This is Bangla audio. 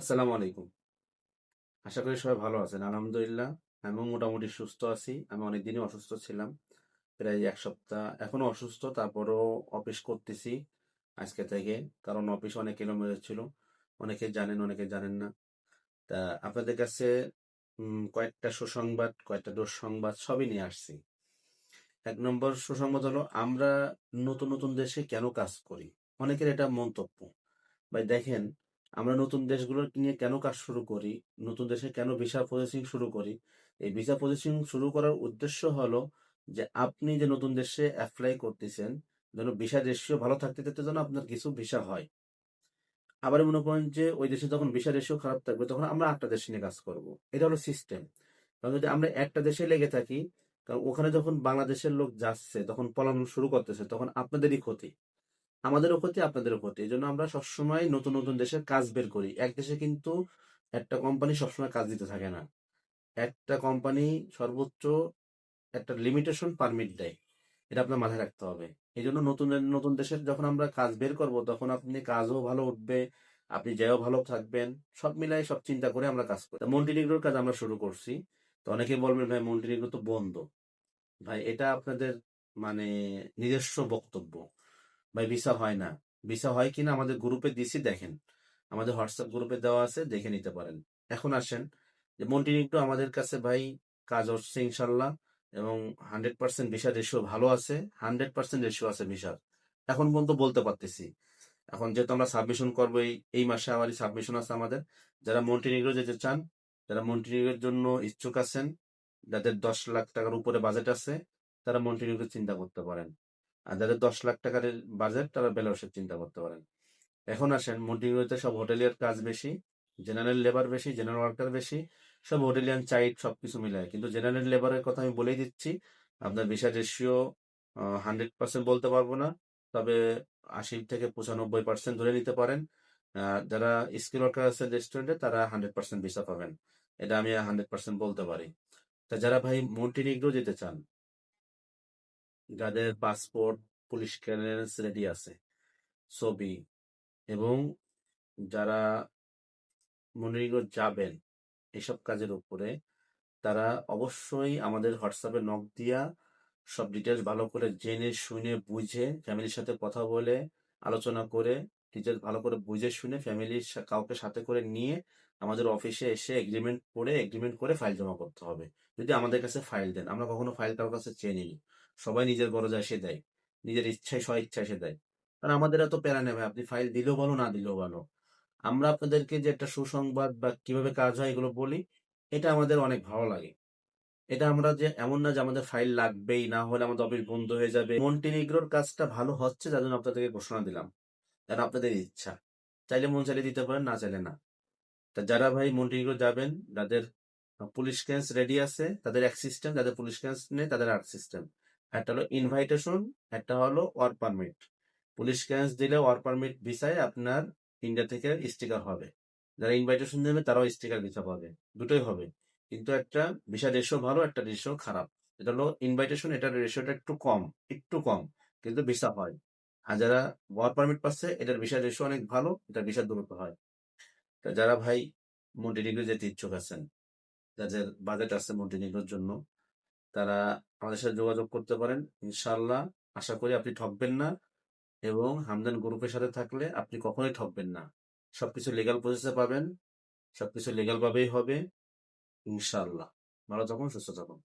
আসসালামু আলাইকুম। আশা করি সবাই ভালো আছেন। আলহামদুলিল্লাহ, আমিও মোটামুটি সুস্থ আছি। আমি অনেকদিনই অসুস্থ ছিলাম, প্রায় এক সপ্তাহ, এখনও অসুস্থ, তারপরও অফিস করতেছি আজকে থেকে। কারণ অফিস অনেক কিলোমিটার ছিল, অনেকে জানেন অনেকে জানেন না। তা আপনাদের কাছে কয়েকটা সুসংবাদ, কয়েকটা দুঃসংবাদ সবই নিয়ে আসছি। এক নম্বর সুসংবাদ হলো, আমরা নতুন নতুন দেশে কেন কাজ করি? অনেকের এটা মন্তব্য। ভাই, দেখেন আমরা নতুন দেশগুলো নিয়ে কেন কাজ শুরু করি? নতুন দেশে কেন ভিসা প্রসেসিং শুরু করি? এই ভিসা প্রসেসিং শুরু করার উদ্দেশ্য হলো যে আপনি যে নতুন দেশে অ্যাপ্লাই করতেছেন, যেন ভিসা রেশিও ভালো থাকতে থাকতে যেন আপনার কিছু ভিসা হয়। আবার মনে করেন যে ওই দেশে যখন ভিসা রেশিও খারাপ থাকবে, তখন আমরা একটা দেশে নিয়ে কাজ করব। এটা হলো সিস্টেম কারণ যদি আমরা একটা দেশে লেগে থাকি, কারণ ওখানে যখন বাংলাদেশের লোক যাচ্ছে, তখন পলায়ন শুরু করতেছে, তখন আপনাদেরই ক্ষতি। আমাদেরও ক্ষতি, আপনাদেরও ক্ষতি। এই জন্য আমরা সবসময় নতুন নতুন দেশের কাজ বের করি। এক দেশে কিন্তু একটা কোম্পানি সবসময় কাজ দিতে থাকে না। একটা কোম্পানি সর্বোচ্চ একটা লিমিটেশন পারমিট দেয়। এটা আপনার মাথায় রাখতে হবে। এই জন্য নতুন নতুন দেশের যখন আমরা কাজ বের করব, তখন আপনি কাজও ভালো উঠবে, আপনি যেও ভালো থাকবেন। সব মিলাই সব চিন্তা করে আমরা কাজ করি। মন্টিনিগ্রোর কাজ আমরা শুরু করছি। তো অনেকে বলবেন, ভাই মন্টিনিগ্রো তো বন্ধ। ভাই, এটা আপনাদের মানে নিজস্ব বক্তব্য। ভাই, ভিসা হয় না। ভিসা হয় কিনা আমাদের গ্রুপে দিছি, দেখেন। আমাদের হোয়াটসঅ্যাপ গ্রুপে দেওয়া আছে, দেখে নিতে পারেন। এখন আসেন, যে মন্টিনিগ্রো আমাদের কাছে ভাই কাজ হচ্ছে ইনশাল্লাহ, এবং হান্ড্রেড পার্সেন্ট ভিসা রেশিও ভালো আছে হান্ড্রেড পার্সেন্ট রেশিও আছে ভিসার। এখন পর্যন্ত বলতে পারতেছি। এখন যেহেতু আমরা সাবমিশন করব, এই এই মাসে আমারই সাবমিশন আছে আমাদের। যারা মন্টিনিগ্রো যেতে চান, যারা মন্টিনিগ্রোর জন্য ইচ্ছুক আছেন, যাদের দশ লাখ টাকার উপরে বাজেট আছে, তারা মন্টিনিগ্রো চিন্তা করতে পারেন। আর যাদের দশ লাখ টাকার বাজেট তারা বেলারসের চিন্তা করতে পারেন। এখন আসেন মন্টিনিগ্রোতে সব হোটেলিয়ার কাজ বেশি জেনারেল লেবার বেশি জেনারেল ওয়ার্কার বেশি, সব হোটেলিয়ান চাইট সবকিছু মিলায়। কিন্তু জেনারেল লেবারের কথা আমি বলেই দিচ্ছি, আপনার ভিসা রেশিও হান্ড্রেড পার্সেন্ট বলতে পারব না, তবে আশি থেকে পঁচানব্বই পার্সেন্ট ধরে নিতে পারেন। যারা স্কিল ওয়ার্কার আছে রেস্টুরেন্টে তারা হান্ড্রেড পার্সেন্ট ভিসা পাবেন। এটা আমি হান্ড্রেড পার্সেন্ট বলতে পারি। তা যারা ভাই মন্টিনিগ্রো যেতে চান যাদের পাসপোর্ট পুলিশ ক্লিয়ারেন্স রেডি আছে, ছবি এবং যারা মনিরগঞ্জ যাবেন এসব কাজের উপরে, তারা অবশ্যই আমাদের হোয়াটসঅ্যাপে নক দিয়া সব ডিটেলস ভালো করে জেনে, শুনে, বুঝে ফ্যামিলির সাথে কথা বলে, আলোচনা করে ডিটেলস ভালো করে বুঝে শুনে ফ্যামিলির কাউকে সাথে করে নিয়ে আমাদের অফিসে এসে এগ্রিমেন্ট করে এগ্রিমেন্ট করে ফাইল জমা করতে হবে। যদি আমাদের কাছে ফাইল দেন, আমরা কখনো ফাইল কারোর কাছে চেয়ে নিই সবাই নিজের গরজা এসে দেয়, নিজের ইচ্ছায় স্ব ইচ্ছা এসে দেয়। কারণ আমাদের এত প্যারা নেবে, আপনি ফাইল দিলেও ভালো না দিলেও ভালো আমরা আপনাদেরকে যে একটা সুসংবাদ বা কীভাবে কাজ হয় এগুলো বলি, এটা আমাদের অনেক ভালো লাগে। এটা আমরা যে, এমন না যে আমাদের ফাইল লাগবেই, না হলে আমাদের অফিস বন্ধ হয়ে যাবে। মন্টিনিগ্রোর কাজটা ভালো হচ্ছে, যার জন্য আপনাদেরকে ঘোষণা দিলাম। কারণ আপনাদের ইচ্ছা। চাইলে মন চাইলে দিতে পারেন, না চাইলে না। তা যারা ভাই মন্টিনিগ্রো যাবেন, যাদের পুলিশ ক্যান্স রেডি আছে, তাদের এক সিস্টেম যাদের পুলিশ ক্যান্স নেই, তাদের আট সিস্টেম একটা হলো ইনভাইটেশন একটা হলো ওয়ার পারমিট পুলিশ ক্যান্স দিলে ওয়ার পারমিট ভিসায় আপনার ইন্ডিয়া থেকে স্টিকার হবে। যারা ইনভাইটেশন দেবে, তারাও স্টিকার ভিসা পাবে। দুটোই হবে। কিন্তু একটা ভিসা রেশিও ভালো, একটা রেশিও খারাপ। এটা হলো ইনভাইটেশন এটার রেশিওটা একটু কম একটু কম, কিন্তু ভিসা হয়। আর যারা ওয়ার পারমিট পাচ্ছে, এটার ভিসা রেশিও অনেক ভালো, এটার ভিসা দূরত্ব হয়। তা যারা ভাই মন্টিনিগ্রো যেতে ইচ্ছুক আছেন, যাদের বাজেট আছে মন্টিনিগ্রোর জন্য, তারা আমাদের সাথে যোগাযোগ করতে পারেন ইনশাল্লাহ আশা করি আপনি ঠকবেন না এবং হামদান গ্রুপের সাথে থাকলে আপনি কখনোই ঠকবেন না। সবকিছু লিগাল প্রসেসে পাবেন, সবকিছু লিগাল ভাবেই হবে ইনশাল্লাহ ভালো থাকুন, সুস্থ থাকুন।